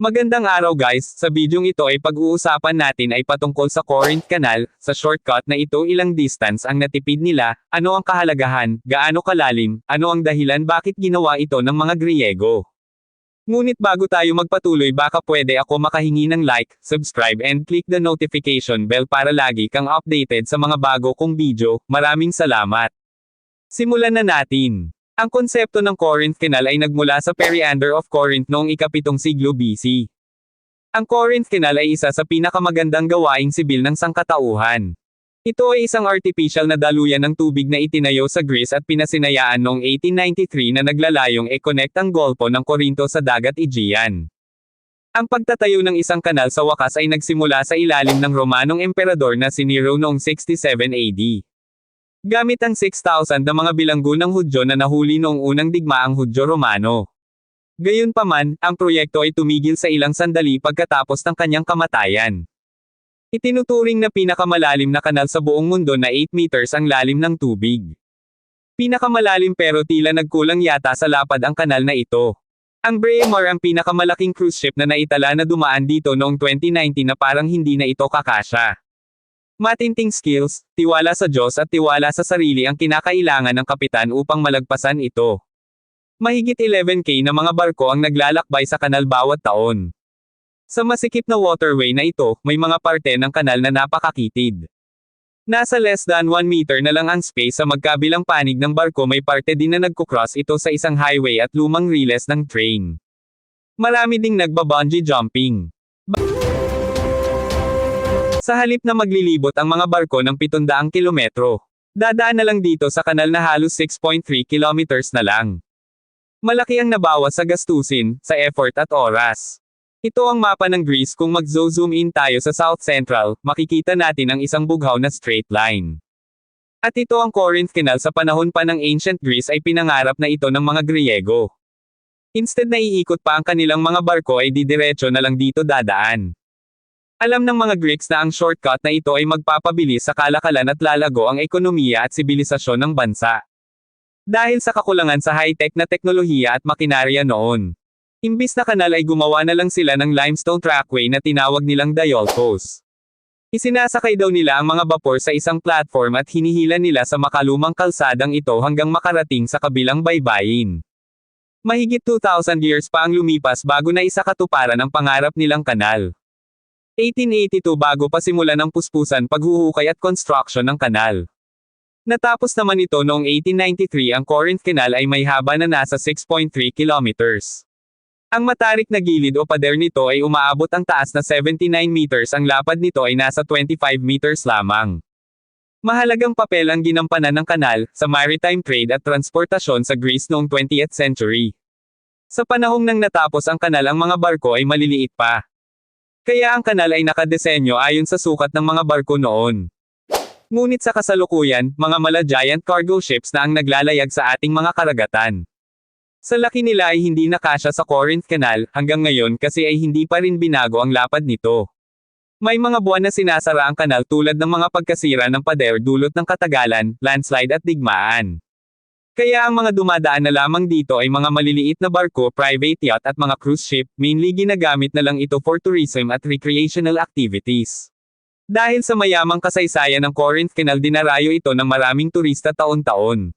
Magandang araw guys, sa bidyong ito ay pag-uusapan natin ay patungkol sa Corinth Canal, sa shortcut na ito ilang distance ang natipid nila, ano ang kahalagahan, gaano kalalim, ano ang dahilan bakit ginawa ito ng mga Griego. Ngunit bago tayo magpatuloy baka pwede ako makahingi ng like, subscribe and click the notification bell para lagi kang updated sa mga bago kong video, maraming salamat. Simulan na natin. Ang konsepto ng Corinth Canal ay nagmula sa Periander of Corinth noong ikapitong siglo BC. Ang Corinth Canal ay isa sa pinakamagandang gawaing sibil ng sangkatauhan. Ito ay isang artificial na daluyan ng tubig na itinayo sa Greece at pinasinayaan noong 1893 na naglalayong e-connect ang Golpo ng Corinto sa dagat Aegean. Ang pagtatayo ng isang kanal sa wakas ay nagsimula sa ilalim ng Romanong emperador na si Nero noong 67 AD. Gamit ang 6,000 na mga bilanggo ng Hudyo na nahuli noong unang digmaang Hudyo-Romano. Gayunpaman, ang proyekto ay tumigil sa ilang sandali pagkatapos ng kanyang kamatayan. Itinuturing na pinakamalalim na kanal sa buong mundo na 8 meters ang lalim ng tubig. Pinakamalalim pero tila nagkulang yata sa lapad ang kanal na ito. Ang Braemar ang pinakamalaking cruise ship na naitala na dumaan dito noong 2019 na parang hindi na ito kakasya. Matinting skills, tiwala sa Diyos at tiwala sa sarili ang kinakailangan ng kapitan upang malagpasan ito. Mahigit 11k na mga barko ang naglalakbay sa kanal bawat taon. Sa masikip na waterway na ito, may mga parte ng kanal na napakakitid. Nasa less than 1 meter na lang ang space sa magkabilang panig ng barko may parte din na nagkukross ito sa isang highway at lumang riles ng train. Marami ding nagba-bungee jumping. Sa halip na maglilibot ang mga barko ng 700 kilometro. Dadaan na lang dito sa kanal na halos 6.3 kilometers na lang. Malaki ang nabawas sa gastusin, sa effort at oras. Ito ang mapa ng Greece kung mag-zoom in tayo sa South Central, makikita natin ang isang bughaw na straight line. At ito ang Corinth Canal sa panahon pa ng ancient Greece ay pinangarap na ito ng mga Griego. Instead na iikot pa ang kanilang mga barko ay didiretso na lang dito dadaan. Alam ng mga Greeks na ang shortcut na ito ay magpapabilis sa kalakalan at lalago ang ekonomiya at sibilisasyon ng bansa. Dahil sa kakulangan sa high-tech na teknolohiya at makinarya noon. Imbis na kanal ay gumawa na lang sila ng limestone trackway na tinawag nilang diolcos. Isinasakay daw nila ang mga bapor sa isang platform at hinihila nila sa makalumang kalsadang ito hanggang makarating sa kabilang baybayin. Mahigit 2,000 years pa ang lumipas bago na isa katuparan ang pangarap nilang kanal. 1882 bago pa simulan ng puspusan paghuhukay at construction ng kanal. Natapos naman ito noong 1893 ang Corinth Canal ay may haba na nasa 6.3 kilometers. Ang matarik na gilid o pader nito ay umaabot ang taas na 79 meters ang lapad nito ay nasa 25 meters lamang. Mahalagang papel ang ginampanan ng kanal sa maritime trade at transportasyon sa Greece noong 20th century. Sa panahong nang natapos ang kanal ang mga barko ay maliliit pa. Kaya ang kanal ay nakadesenyo ayon sa sukat ng mga barko noon. Ngunit sa kasalukuyan, mga mala giant cargo ships na ang naglalayag sa ating mga karagatan. Sa laki nila ay hindi nakasya sa Corinth Canal, hanggang ngayon kasi ay hindi pa rin binago ang lapad nito. May mga buwan na sinasara ang kanal tulad ng mga pagkasira ng pader dulot ng katagalan, landslide at digmaan. Kaya ang mga dumadaan na lamang dito ay mga maliliit na barko, private yacht at mga cruise ship, mainly ginagamit na lang ito for tourism at recreational activities. Dahil sa mayamang kasaysayan ng Corinth Canal dinarayo ito ng maraming turista taon-taon.